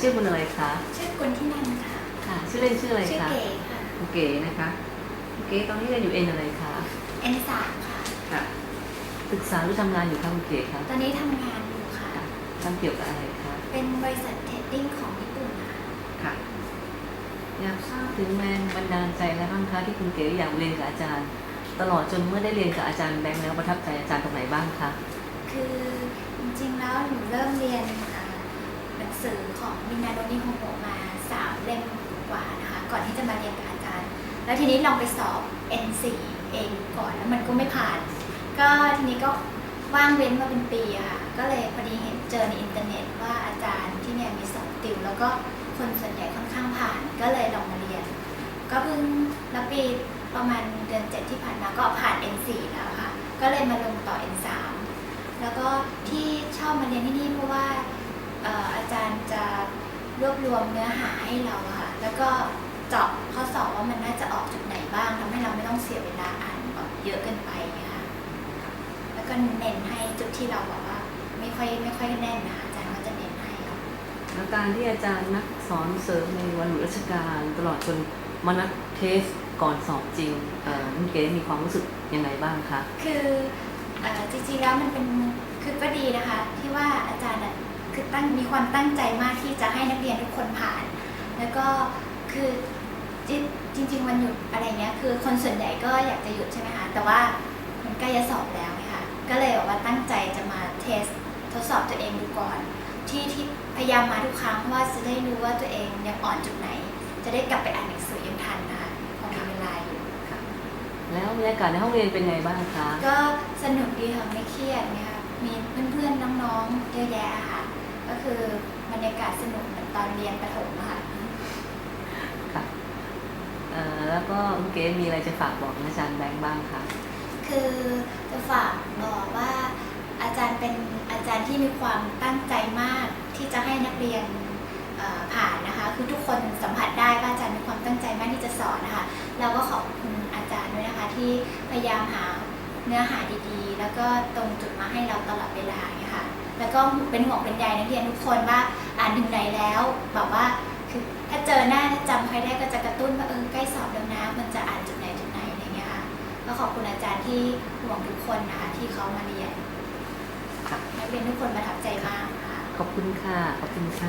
ชื่อคุณอะไรคะ ชื่อกุลที่นันท์ค่ะ ค่ะ ชื่อเล่นชื่ออะไรชื่อคะเก๋ค่ะคุณเก๋นะคะคุณเก๋ตอนนี้เรียนอยู่เอ็นอะไรคะเอ็นสามค่ะ ค่ะ ศึกษาหรือทำงานอยู่คะคุณเก๋คะตอนนี้ทำงานอยู่ค่ะ ค่ะทำเกี่ยวกับอะไรคะเป็นบริษัทเทรดดิ้งของญี่ปุ่นค่ะ ค่ะ อยากทราบถึงแรงบันดาลใจอะไรบ้างคะที่คุณเก๋อยากเรียนกับอาจารย์ ตลอดจนเมื่อได้เรียนกับอาจารย์แบงค์แล้วประทับใจอาจารย์ตรงไหนบ้างคะ คือจริงๆแล้วหนูเริ่มเรียนอ่าหนั งสือของมินาโดนิโฮโมมาสามเล่มกว่านะคะก่อนที่จะมาเรียนกับอาจารย์ แล้วทีนี้ลองไปสอบ N4 เองก่อนแล้วมันก็ไม่ผ่าน ก็ทีนี้ก็ว่างเว้นมาเป็นปีค่ะ ก็เลยพอดีเห็นเจอในอินเทอร์เน็ตว่าอาจารย์ที่เนี่ยมีสอนติว แล้วก็คนส่วนใหญ่ค่อนข้างผ่าน ก็เลยลองมาเรียน ก็เพิ่งแล้วปีประมาณเดือนเจ็ดที่ผ่านมาก็ผ่าน N4 แล้วค่ะ ก็เลยมาลงต่อ N3 แล้วก็ที่ชอบมาเรียนที่นี่เพราะว่าอา จารย์จะรวบรวมเนื้อหาให้เราอะค่ะแล้วก็เจาะข้อสอบว่ามันน่าจะออกจุดไหนบ้างทำให้เราไม่ต้องเสียเวลาอ่านแบบเยอะเกินไปอย่างเงี้ยค่ะแล้วก็เน้นให้จุดที่เราแบบว่า ไม่ค่อยไม่ค่อยแน่นนะคะอาจารย์ก็จะเน้นให้ค่ะแล้วการที่อาจารย์นักสอนเสริมในวันหยุดราชการตลอดจนมานัดเทสก่อนสอบจริงเอ่อคุณเก๋มีความรู้สึกยังไงบ้างคะคือเอ่อจริงๆแล้วมันเป็นคือก็ดีนะคะ ที่ว่าอาจารย์น่ะคือ ตั้งมีความตั้งใจมากที่จะให้นักเรียนทุกคนผ่าน แล้วก็คือจริงจริง ๆ วันหยุดอะไรเงี้ยคือคนส่วนใหญ่ก็อยากจะหยุดใช่ไหมคะแต่ว่ามันใกล้จะสอบแล้วไงคะก็เลยบอกว่าตั้งใจจะมาเทสทดสอบตัวเองดูก่อน ที่ที่พยายามมาทุกครั้งเพราะว่าจะได้รู้ว่าตัวเองยังอ่อนจุดไหน จะได้กลับไปอ่านหนังสือยังทันนะคะพอมีเวลาอยู่แล้วบรรยากาศในห้องเรียนเป็นไงบ้างคะก็สนุกดีค่ะไม่เครียดเนี่ยค่ะมีเพื่อนๆน้องๆเยอะแยะค่ะ ก็คือบรรยากาศสนุกเหมือนตอนเรียนประถมอะค่ะค่ะเอ่อแล้วก็คุณเก๋มีอะไรจะฝากบอกอาจารย์แบงค์บ้างคะคือจะฝากบอกว่าอาจารย์เป็นอาจารย์ที่มีความตั้งใจมากที่จะให้นักเรียนเอ่อผ่านนะคะ คือทุกคนสัมผัสได้ว่าอาจารย์มีความตั้งใจมากที่จะสอนนะคะ เราก็ขอบคุณอาจารย์ด้วยนะคะ ที่พยายามหาเนื้อหาดีๆ แล้วก็ตรงจุดมาให้เราตลอดเวลาอย่างเงี้ยค่ะ แล้วก็เป็นห่วงเป็นใยนักเรียนทุกคนว่าอ่านถึงไหนแล้วแบบว่าคือถ้าเจอหน้าถ้าจำใครได้ก็จะกระตุ้นว่าเออใกล้สอบแล้วนะมันจะอ่านจุดไหนจุดไหนอะไรเงี้ยค่ะก็ขอบคุณอาจารย์ที่ห่วงทุกคนนะคะที่เขามาเรียนค่ะนักเรียนทุกคนประทับใจมากค่ะขอบคุณค่ะขอบคุณค่ะ